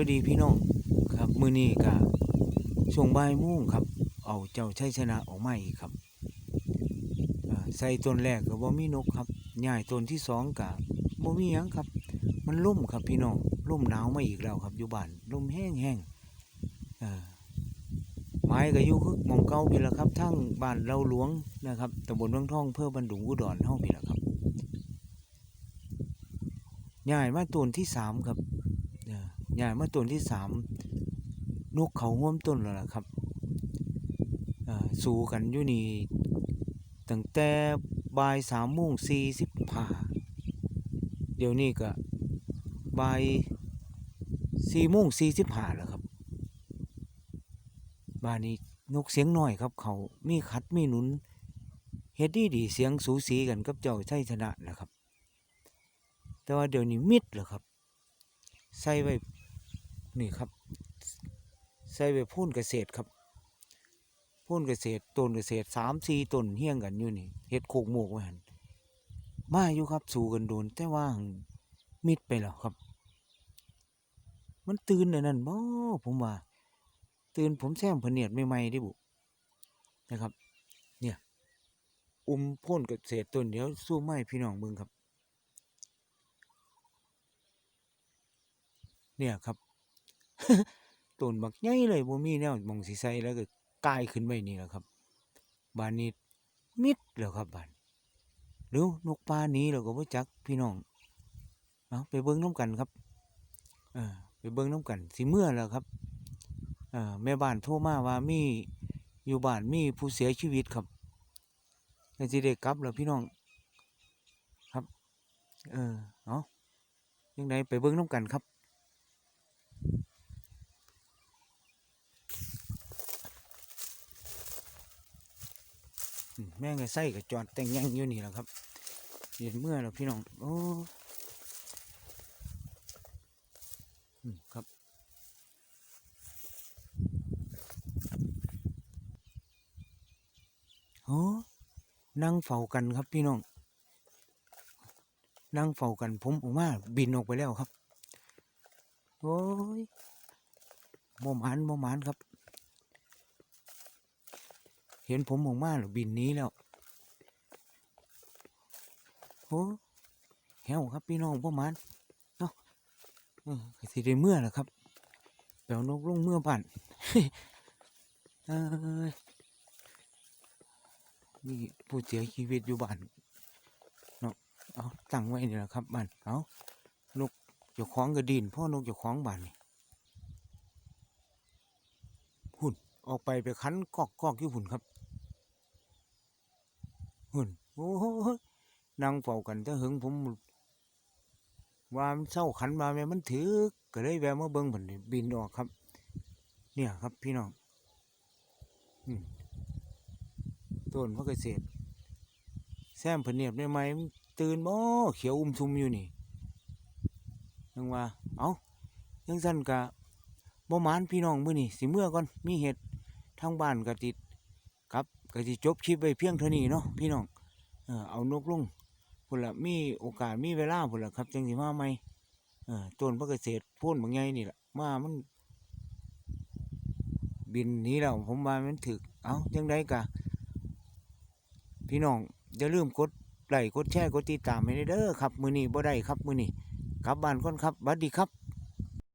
วัสดีพี่น้องครับมื้อนี้ก็ช่วงบ่ายโมงครับ เอาเจ้าชัยชนะออกมาอีกครับใส่ต้นแรกก็บ่มีนกครับย้ายต้นที่สองก็บ่มีหยังครับ มันล่มครับพี่น้องล่มหนาวมาอีกแล้วครับอยู่บ้านลมแห้งๆเอ่อไม้ก็อยู่คือหม่องเก่าพี่ละครับ ทั้งบ้านเราหลวงนะครับตำบลวังท่องอำเภอบันดุงอุดรเฮาพี่ละครับย้ายมาต้นที่สามครับ ยายมาต้นที่สามนกเขาห่วมต้นแล้วล่ะครับสู้กันอยู่นี่ตั้งแต่บ่ายสามโมงสี่สิบห้าเดี๋ยวนี้ก็บ่ายสี่โมงสี่สิบห้าแล้วครับบ้านนี้นกเสียงน้อยครับ เขามีขัดมีหนุนเฮ็ดดีดีเสียงสูสีกันกับเจ้าชัยชนะนะครับ แต่ว่าเดี๋ยวนี้มิดแล้วครับ ใส่ไว้ นี่ครับ ใส่ไว้พ่นเกษตรครับพุ่นเกษตรต้นเกษตรสามสี่ต้นเฮี้ยงกันอยู่นี่เฮ็ดโคกโมกไว้หันมาอยู่ครับสู่กันโดนแต่ว่ามิดไปแล้วครับ มันตื่นอันนั้นบ่ผมว่า ตื่นผมแซมพะเนียดใหม่ๆดิบุนะครับ เนี่ย อุ้มพ่นเกษตรต้นเดียวสู้ไม้พี่น้องเบิ่งครับ เนี่ยครับ ต้นบักใหญ่เลยบ่มีแนวมองสิใส่แล้วก็กลายขึ้นไปนี่แหละครับบานนี้มิดแล้วครับบานหรือนกปลานี้เราก็บ่จักพี่น้องเอาไปเบิ่งน้กันครับเออไปเบิ่งน้กันสิเมื่อแล้วครับเออแม่บ้านโทรมาว่ามีอยู่บ้านมีผู้เสียชีวิตครับก็สิได้กลับแล้วพี่น้องครับ เออเอายังไงไปเบิ่งน้กันครับ แม่งก็ใส่กับจอดแต่งยังอยู่นี่แหละครับเห็นเมื่อแล้วพี่น้องโอ้ครับโอ้นั่งเฝ้ากันครับพี่น้องนั่งเฝ้ากันผมออกมาบินออกไปแล้วครับ โอ้ยโมหมานโมหมานครับ เห็นผมออกมาหรือบินนี้แล้วโอ้แหวครับพี่น้องพ่อมันเนาะสิได้เมื่อแหละครับแปลวนกลงเมื่อปั่นเอ้ยมีผู้เสียชีวิตอยู่บ้านเนาะเอาตั้งไว้นี่แหละครับบ้านเอานกเจ้าของกระดินพ่อนกเจ้าของบ้านนี่หุ่นออกไปไปคันกอกกอกอยู่หุ่นครับ หุ่นโอ้โหนั่งเฝ้ากันแต่หึงผมว่ามันเศร้าขันมาแม่มันถือก็เลยแวะมาเบิ้งผนบินออกครับ เนี่ยครับพี่น้องต้นพระเกษตรแซมผนเนียบไม้มันตื่นบ่เขียวอุ้มชุมอยู่นี่ยังว่า เอายังสั้นกะบ่หมานพี่น้องมื้อนี่สิเมื่อก่อนมีเหตุทางบ้านกะติดครับ ก็สิจบคลิปไปเพียงเท่านี้เนาะพี่น้องเออเอานกลงพุ่นละมีโอกาสมีเวลาพุ่นละครับจังสิมาใหม่เออต้นพระเกษตรพ่นบางไงนี่แหละมามัน บินนี้แล้วผมว่ามันถึกเอาจังไดกะพี่น้องอย่าลืมกดไลค์กดแชร์กดติดตามให้เด้อครับ มือนี้บ่ได้ครับมือนี้กลับบ้านก่อนครับบัดดีครับ